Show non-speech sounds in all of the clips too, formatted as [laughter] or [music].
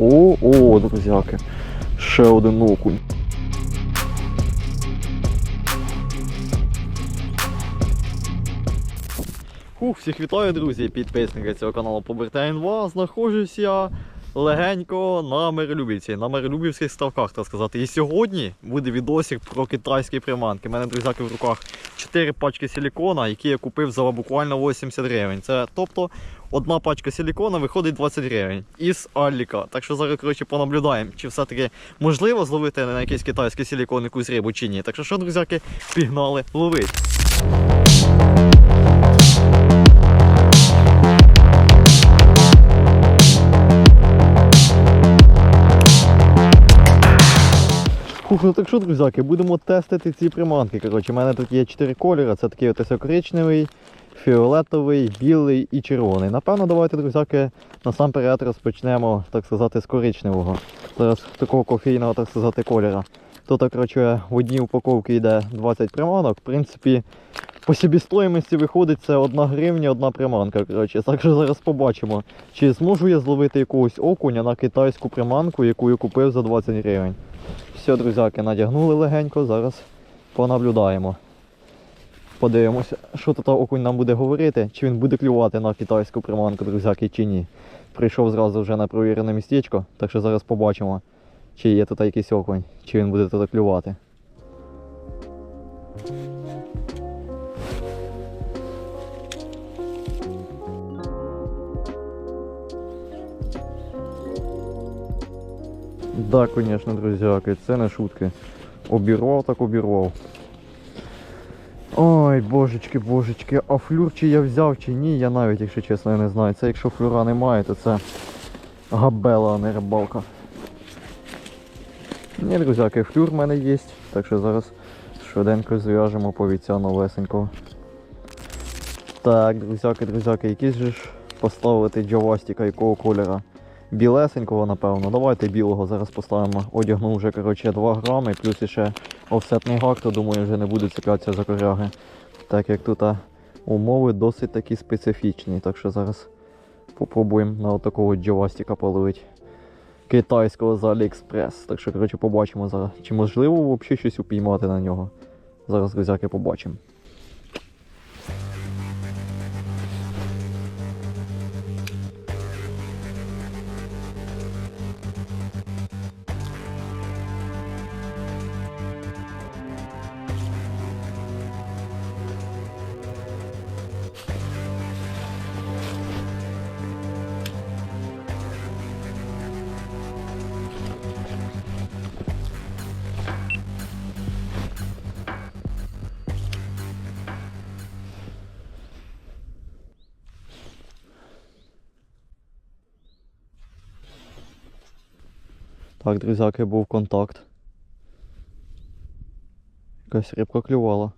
О, о, друзяки. Ще один окунь. Хух, всіх вітаю, друзі, підписники цього каналу Побертай Інва. Знаходжусь я легенько на Миролюбівці, на Миролюбівських ставках, так сказати. І сьогодні буде відосик про китайські приманки. У мене, друзяки, в руках 4 пачки силікона, які я купив за буквально 80 гривень. Це тобто одна пачка силікона виходить 20 гривень із Аліка. Так що зараз, коротше, понаблюдаємо, чи все-таки можливо зловити на якийсь китайський силікон якусь рибу чи ні. Так що, що, друзяки, пігнали ловить. Ну так що, друзяки, будемо тестити ці приманки. Коротше, у мене тут є 4 кольори. Це такий ось коричневий, фіолетовий, білий і червоний. Напевно, давайте, друзяки, насамперед розпочнемо, так сказати, з коричневого. Зараз такого кофейного, так сказати, кольора. Тут, коротше, в одній упаковці йде 20 приманок. В принципі, по собівартості виходить це 1 гривня, одна приманка. Коротше. Так що зараз побачимо, чи зможу я зловити якогось окуня на китайську приманку, яку я купив за 20 гривень. Все, друзяки, надягнули легенько, зараз понаблюдаємо. Подивимося, що тут окунь нам буде говорити, чи він буде клювати на китайську приманку, друзяки, чи ні. Прийшов зразу вже на провірене містечко, так що зараз побачимо, чи є тут якийсь окунь, чи він буде тут клювати. Да, конечно, друзяки, це не шутки. Обірвав так обірвав. Ой, божечки, божечки, а флюр чи я взяв чи ні, я навіть, якщо чесно, не знаю. Це якщо флюра немає, то це габела, а не рибалка. Ні, друзяки, флюр в мене є, так що зараз швиденько зв'яжемо повіця новесенького. Так, друзяки, друзяки, якийсь же ж поставити джавастіка якого кольора? Білесенького, напевно. Давайте білого зараз поставимо. Одягнув вже коротше, 2 грами, плюс іще офсетний гак, то думаю, вже не буде цеплятися за коряги. Так як тут умови досить такі специфічні. Так що зараз попробуємо на отакого джавастіка половити. Китайського з Аліекспрес. Так що, коротше, побачимо зараз. Чи можливо взагалі щось упіймати на нього. Зараз, друзяки, побачимо. Так, друзяки, був контакт. Якась рибка клювала.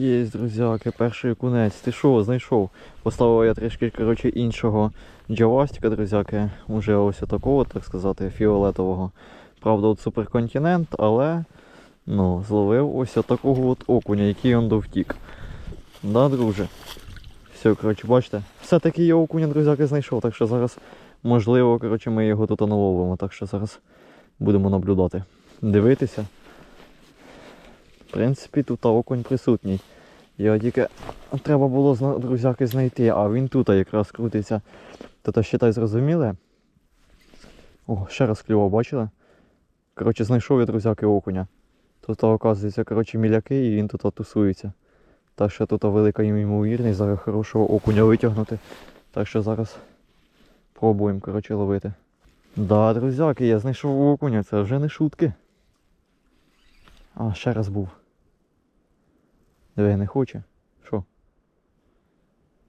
Є, друзяки, перший кунець. Ти що, знайшов? Поставив я трішки коротше, іншого джавастика, друзяки. Уже ось такого, так сказати, фіолетового. Правда, от суперконтинент, але ну, зловив ось такого от окуня, який он довтік. Да, друже? Все, коротше, бачите. Все-таки я окуня, друзяки, знайшов, так що зараз, можливо, коротше, ми його тут наловимо. Так що зараз будемо наблюдати. Дивитися. В принципі, тут окунь присутній. Його тільки треба було друзяки знайти, а він тут якраз крутиться. То то считай зрозуміли. О, ще раз клював, бачили? Коротше, знайшов я друзяки окуня. Тут, оказується, коротше, міляки і він тут тусується. Так що тут велика ймовірність зараз хорошого окуня витягнути. Так що зараз пробуємо, коротше, ловити. Да, друзяки, я знайшов окуня, це вже не шутки. А, ще раз був. Диви, не хоче. Що?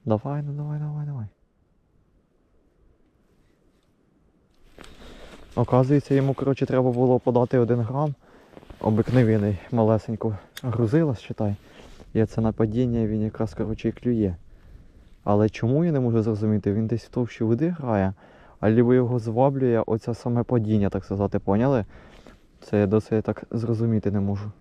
Давай, ну давай, давай, давай. Оказується, йому, коротше, треба було подати один грам. Обикновений, малесенько грузилась, читай. І це на падіння він якраз, коротше, і клює. Але чому я не можу зрозуміти? Він десь в товщі води грає, а лібо його зваблює оце саме падіння, так сказати, поняли? Це я досі так зрозуміти не можу.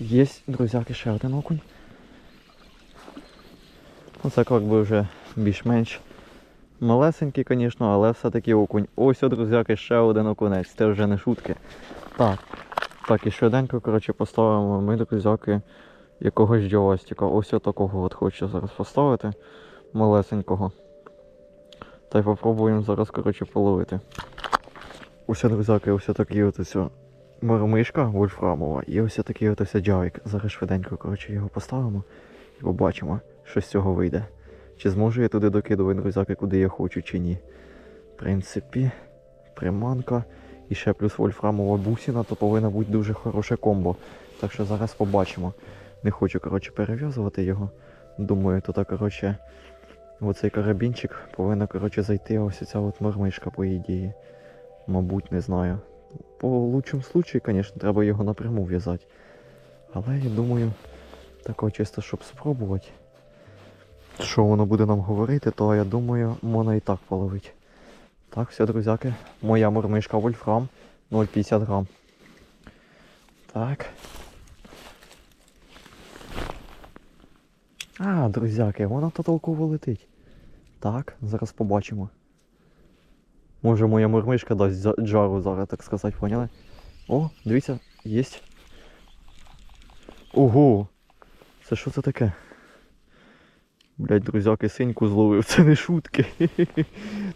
Є, друзяки, ще один окунь. Ну, це як би вже більш-менш малесенький, звісно, але все-таки окунь. Ось, друзяки, ще один окунець. Це вже не шутки. Так. Так, і швиденько, коротше, поставимо ми, друзяки, якогось джавастика. Ось отакого от хочу зараз поставити. Малесенького. Та й попробуємо зараз, коротше, половити. Ось, друзяки, ось такий от ось мормишка вольфрамова і ось такий ось джавік. Зараз швиденько, коротше, його поставимо і побачимо, що з цього вийде. Чи зможу я туди докидувати друзяки, куди я хочу, чи ні. В принципі, приманка. І ще плюс вольфрамова бусина, то повинна бути дуже хороше комбо. Так що зараз побачимо. Не хочу, коротше, перев'язувати його. Думаю, то так, коротше, оцей карабінчик повинна, коротше, зайти ось ця от мормишка, по ідеї. Мабуть, не знаю. По лучшому случаю, звісно, треба його напряму в'язати. Але я думаю, такого чисто, щоб спробувати. Що воно буде нам говорити, то я думаю, можна і так половити. Так, все, друзяки. Моя мормишка Вольфрам 0,50 грам. Так. А, друзяки, вона то толково летить. Так, зараз побачимо. Може моя мормишка дасть джару зараз, так сказати, поняли? О, дивіться, єсть. Ого! Це що це таке? Блять, друзяки, синьку зловив, [laughs] це не шутки. [laughs]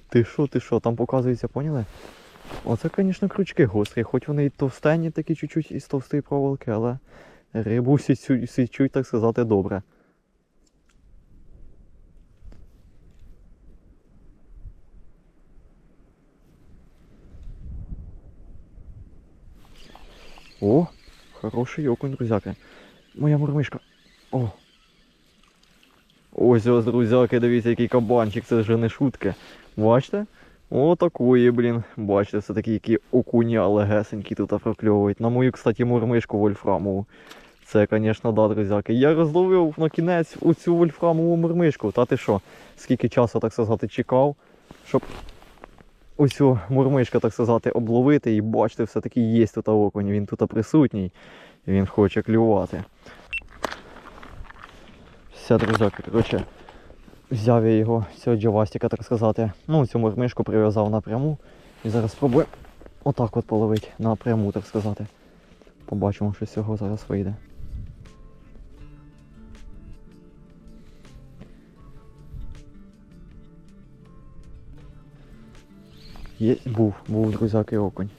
Ти що, ти що, там показується, поняли? Оце, звісно, крючки гострі, хоч вони і товстенні такі чуть-чуть із товстої проволоки, але рибу січуть, так сказати, добре. О, хороший окунь, друзяки. Моя мурмишка. О. Ось ось, друзяки, дивіться, який кабанчик, це вже не шутки. Бачите? О, такої, блін. Бачите, це такі які окуня легесенькі тут прокльовують. На мою, кстати, мурмишку вольфрамову. Це, звісно, да, друзяки. Я розловив на кінець оцю вольфрамову мурмишку. Та ти що? Скільки часу, так сказати, чекав, щоб оцю мурмишка, так сказати, обловити і бачите, все-таки є тут окунь. Він тут присутній. І він хоче клювати. Все, друзяки, коротше, взяв я його цього джавастика, так сказати. Ну, цю мурмишку прив'язав напряму. І зараз спробую отак от половити напряму, так сказати. Побачимо, що з цього зараз вийде. Є, був, був, друзяки, окунь.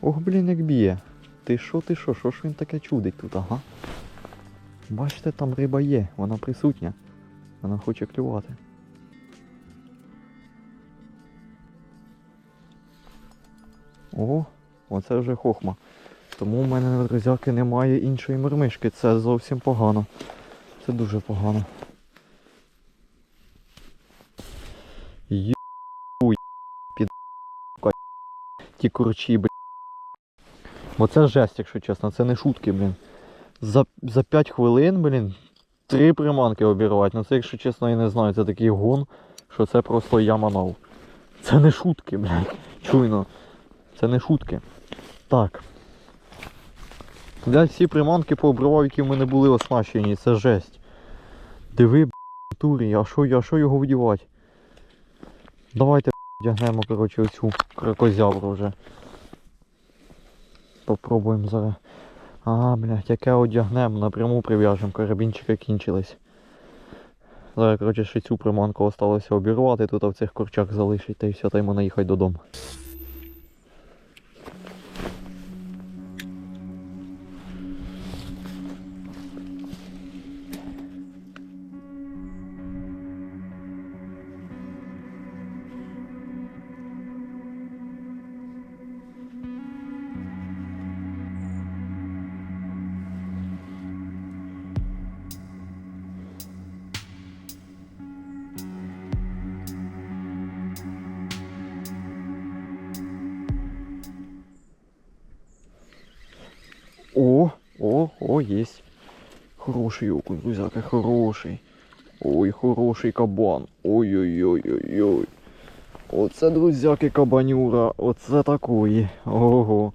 Ох, блін, як б'є. Ти що, ти що, що ж він таке чудить тут, ага? Бачите, там риба є, вона присутня. Вона хоче клювати. Ого, оце вже хохма. Тому в мене, друзяки, немає іншої мормишки. Це зовсім погано. Це дуже погано. Ю під ті курчі, блін. Бо це жесть, якщо чесно, це не шутки, блін. За, за 5 хвилин, блін, три приманки обірвати. Ну це, якщо чесно, я не знаю, це такий гон, що це просто я манав. Це не шутки, блін. Чуйно. Це не шутки. Так. Я всі приманки пообривав, які в мене були оснащені, це жесть. Диви, б**, турі, а що, а що його вдівати? Давайте вдягнемо, коротше, оцю кракозябру вже. Попробуємо зараз. А, блядь, яке одягнемо, напряму прив'яжемо, карабінчики кінчились. Зараз, коротше, ще цю приманку осталося обірвати, тут а в цих корчах залишить, та й все, та й їхати додому. О, о, о, есть. Хороший окунь, друзяка, хороший. Ой, хороший кабан. Ой-ой-ой-ой-ой. Оце, друзяки, кабанюра. Оце такої. Ого.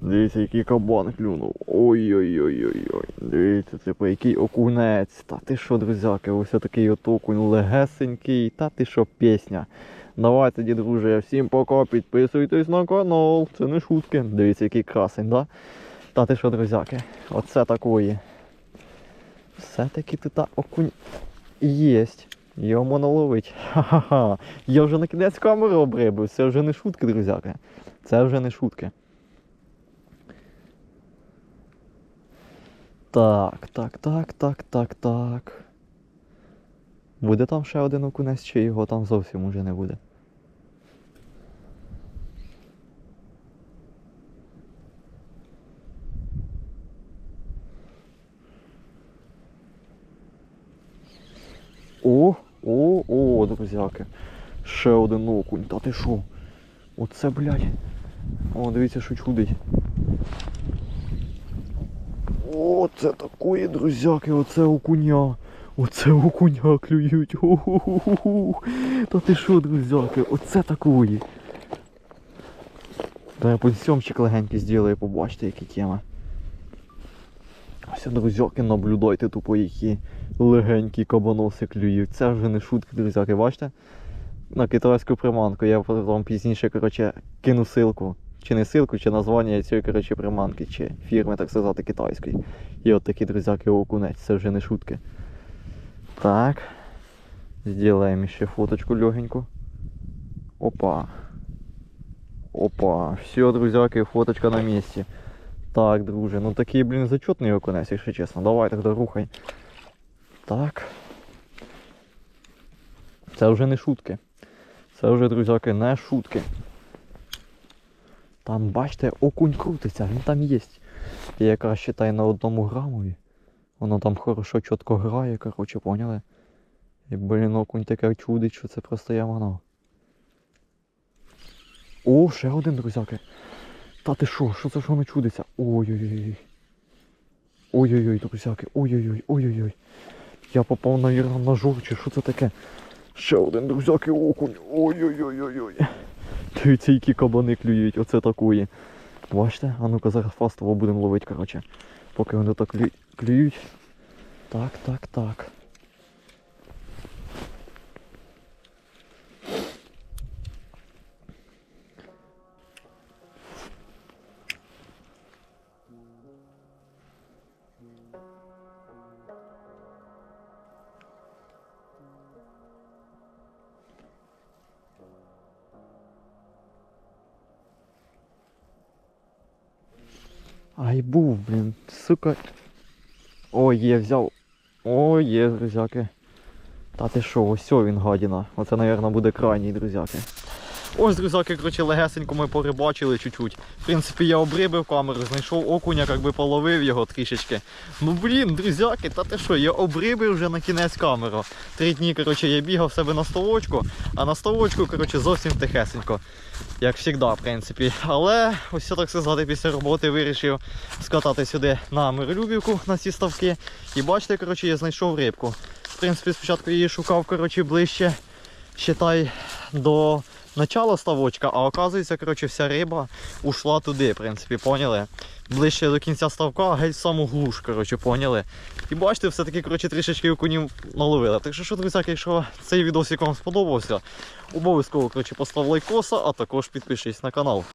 Дивіться, який кабан клюнув. Ой-ой-ой-ой-ой. Дивіться, по який окунець. Та ти що, друзяки, ось такий от окунь легесенький. Та ти що, пісня. Давайте, дід друже, всім пока, підписуйтесь на канал. Це не шутки. Дивіться, який красень, да? Та ти що, друзяки, оце такої. Все-таки тут окунь єсть. Його можна ловить. Ха-ха-ха. Я вже на кінець камери обрибив. Це вже не шутки, друзяки. Це вже не шутки. Так, так, так, так, так, так. Буде там ще один окунець, чи його там зовсім уже не буде. О, о, о, друзяки. Ще один окунь. Та ти що? Оце, блядь. О, дивіться, що чудить. О, це такої, друзяки, оце окуня. Оце окуня клюють. Ху-ху-ху-ху. Та ти що, друзяки, оце такої. Та я подсьомчик легенький зроблю, побачите, які тема. Ось, друзяки, наблюдайте тупо, які легенькі кабаноси клюють. Це вже не шутки, друзяки, бачите? На китайську приманку. Я вам пізніше, коротше, кину силку. Чи не силку, чи названня цієї, коротше, приманки, чи фірми, так сказати, китайської. І от такі, друзяки, окунець. Це вже не шутки. Так. Сделаем ще фоточку легеньку. Опа. Опа. Все, друзяки, фоточка на місці. Так, друже, ну такий, блін, зачетний окунець, якщо чесно. Давай тогда рухай. Так. Це вже не шутки. Це вже, друзяки, не шутки. Там, бачите, окунь крутиться, він там є. І якраз считай на одному грамові. Воно там хорошо чітко грає, коротше, поняли? І, блін, окунь таке чудить, що це просто ямано. О, ще один, друзяки. Та ти що, що це ж воно чудиться? Ой-ой-ой. Ой-ой-ой, друзяки, ой-ой-ой, ой-ой-ой. Я попав, навірно, на жур, чи що це таке? Ще один, друзяки, окунь. Ой-ой-ой-ой-ой. Дивіться, які кабани клюють, оце такої. Бачите? А ну-ка зараз фастово будемо ловити, коротше. Поки вони так клюють. Так, так, так. Блін, сука. О, є, взяв. О, є, друзяки. Та ти що, ось він гадіна. Оце, мабуть, буде крайній, друзяки. Ось, друзяки, коротше, легесенько ми порибачили чуть-чуть. В принципі, я обрибив камеру, знайшов окуня, як би половив його трішечки. Ну блін, друзяки, та ти що, я обрибив вже на кінець камеру. Три дні, коротше, я бігав себе на столочку, а на столочку, коротше, зовсім тихесенько. Як завжди, в принципі. Але ось так сказати, після роботи вирішив скатати сюди на миролюбівку на ці ставки. І бачите, коротше, я знайшов рибку. В принципі, спочатку її шукав коротше, ближче, считай, до начала ставочка, а оказується, коротше, вся риба ушла туди, в принципі, поняли? Ближче до кінця ставка, геть в саму глуш, коротше, поняли? І бачите, все-таки коротше, трішечки окунів наловили. Так що, що, друзі, якщо цей відосик вам сподобався, обов'язково коротше, постав лайкоса, а також підпишись на канал.